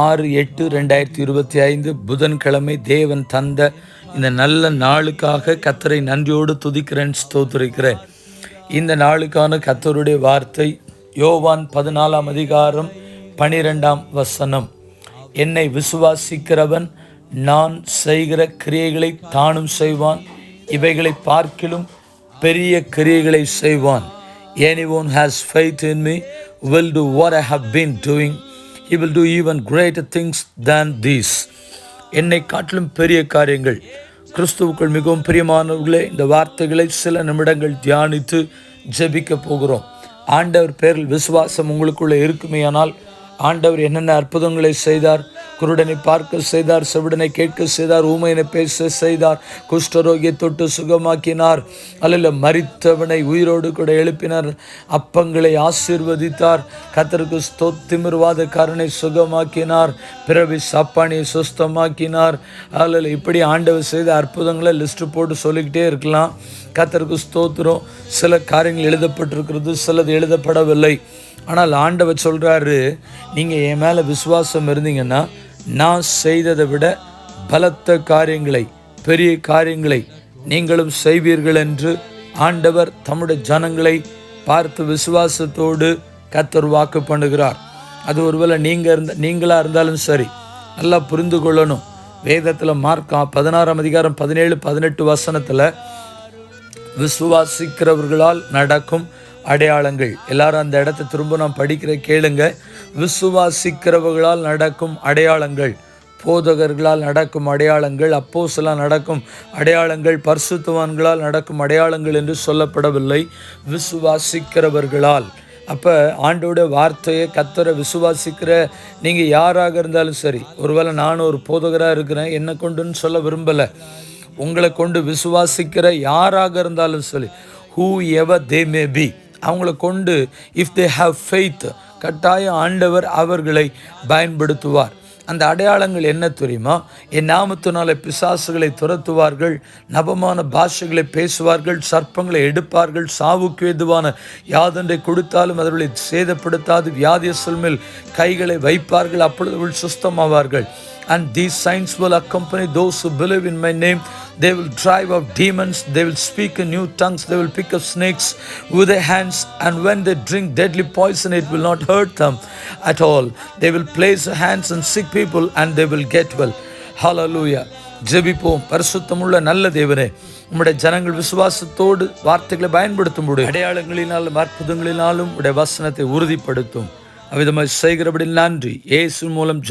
ஆறு எட்டு ரெண்டாயிரத்தி இருபத்தி ஐந்து புதன்கிழமை தேவன் தந்த இந்த நல்ல நாளுக்காக கத்தரை நன்றியோடு துதிக்கிறேன் ஸ்தோத்திரிக்கிறேன். இந்த நாளுக்கான கத்தருடைய வார்த்தை யோவான் பதினாலாம் அதிகாரம் பனிரெண்டாம் வசனம். என்னை விசுவாசிக்கிறவன் நான் செய்கிற கிரியைகளை தானும் செய்வான் இவைகளை பார்க்கிலும் பெரிய கிரியைகளை செய்வான். Anyone has faith in me will do what I have been doing he will do even greater things than these என்னை காட்டிலும் பெரிய காரியங்கள். கிறிஸ்துவுக்குள் மிகவும் பிரியமானவர்களே இந்த வார்த்தைகளை சில நிமிடங்கள் தியானித்து ஜெபிக்க போகிறோம். ஆண்டவர் பேரில் விசுவாசம் உங்களுக்குள்ளே இருக்குமேயானால் ஆண்டவர் என்னென்ன அற்புதங்களை செய்தார் குருடனை பார்க்க செய்தார் செவிடனை கேட்க செய்தார் ஊமையனை பேச செய்தார் குஷ்டரோகியை தொட்டு சுகமாக்கினார். அல்ல மறித்தவனை உயிரோடு கூட எழுப்பினார் அப்பங்களை ஆசீர்வதித்தார். கத்தருக்கு ஸ்தோத்திமிர்வாதக்காரனை சுகமாக்கினார் பிறவி சாப்பானியை சுஸ்தமாக்கினார். அல்ல இப்படி ஆண்டவர் செய்த அற்புதங்களை லிஸ்ட் போட்டு சொல்லிக்கிட்டே இருக்கலாம். கத்தருக்கு ஸ்தோத்திரம். சில காரியங்கள் எழுதப்பட்டிருக்கிறது சிலது எழுதப்படவில்லை. ஆனால் ஆண்டவர் சொல்கிறாரு நீங்கள் என் மேலே விசுவாசம் இருந்தீங்கன்னா நான் செய்ததை விட பலத்த காரியங்களை பெரிய காரியங்களை நீங்களும் செய்வீர்கள் என்று ஆண்டவர் தம்முடைய ஜனங்களை பார்த்து விசுவாசத்தோடு கத்தர் வாக்கு பண்ணுகிறார். அது ஒருவேளை நீங்கள் இருந்த நீங்களாக இருந்தாலும் சரி நல்லா புரிந்து கொள்ளணும். வேதத்தில் மார்க்கா பதினாறாம் அதிகாரம் பதினேழு பதினெட்டு வசனத்தில் விசுவாசிக்கிறவர்களால் நடக்கும் அடையாளங்கள். எல்லாரும் அந்த இடத்த திரும்ப நான் படிக்கிற கேளுங்க. விசுவாசிக்கிறவர்களால் நடக்கும் அடையாளங்கள். போதகர்களால் நடக்கும் அடையாளங்கள் அப்போசலால் நடக்கும் அடையாளங்கள் பரிசுத்துவான்களால் நடக்கும் அடையாளங்கள் என்று சொல்லப்படவில்லை. விசுவாசிக்கிறவர்களால். அப்போ ஆண்டோட வார்த்தையை கத்தரை விசுவாசிக்கிற நீங்கள் யாராக இருந்தாலும் சரி ஒருவேளை நானும் ஒரு போதகராக இருக்கிறேன் என்ன கொண்டுன்னு சொல்ல விரும்பலை. உங்களை கொண்டு விசுவாசிக்கிற யாராக இருந்தாலும் சரி who ever they may be அவங்கள கொண்டு இஃப் தே ஹாவ் ஃபெய்த் கட்டாய ஆண்டவர் அவர்களை பயன்படுத்துவார். அந்த அடையாளங்கள் என்ன தெரியுமா? என் நாமத்தினால பிசாசுகளை துரத்துவார்கள் நபமான பாஷைகளை பேசுவார்கள் சர்ப்பங்களை எடுப்பார்கள் சாவுக்கு எதுவான யாதொன்றை கொடுத்தாலும் அவர்களை சேதப்படுத்தாது வியாதியசல் மேல் கைகளை வைப்பார்கள் அப்பொழுது அவள் சுஸ்தமாவார்கள். And these signs will accompany those believe in my name. They will drive out demons, they will speak in new tongues, they will pick up snakes with their hands, and when they drink deadly poison, it will not hurt them at all. They will place their hands on sick people and they will get well. Hallelujah. ஜெபிப்போம் பரிசுத்தமுள்ள நல்ல தேவனே உம்முடைய ஜனங்கள் விசுவாசத்தோடு வார்த்தைகளை பயன்படுத்தும் அடையாளங்களினாலும் அற்புதங்களினாலும் உடைய வசனத்தை உறுதிப்படுத்தும் அவ்விதமாக செய்கிறபடி நன்றி ஏசு மூலம்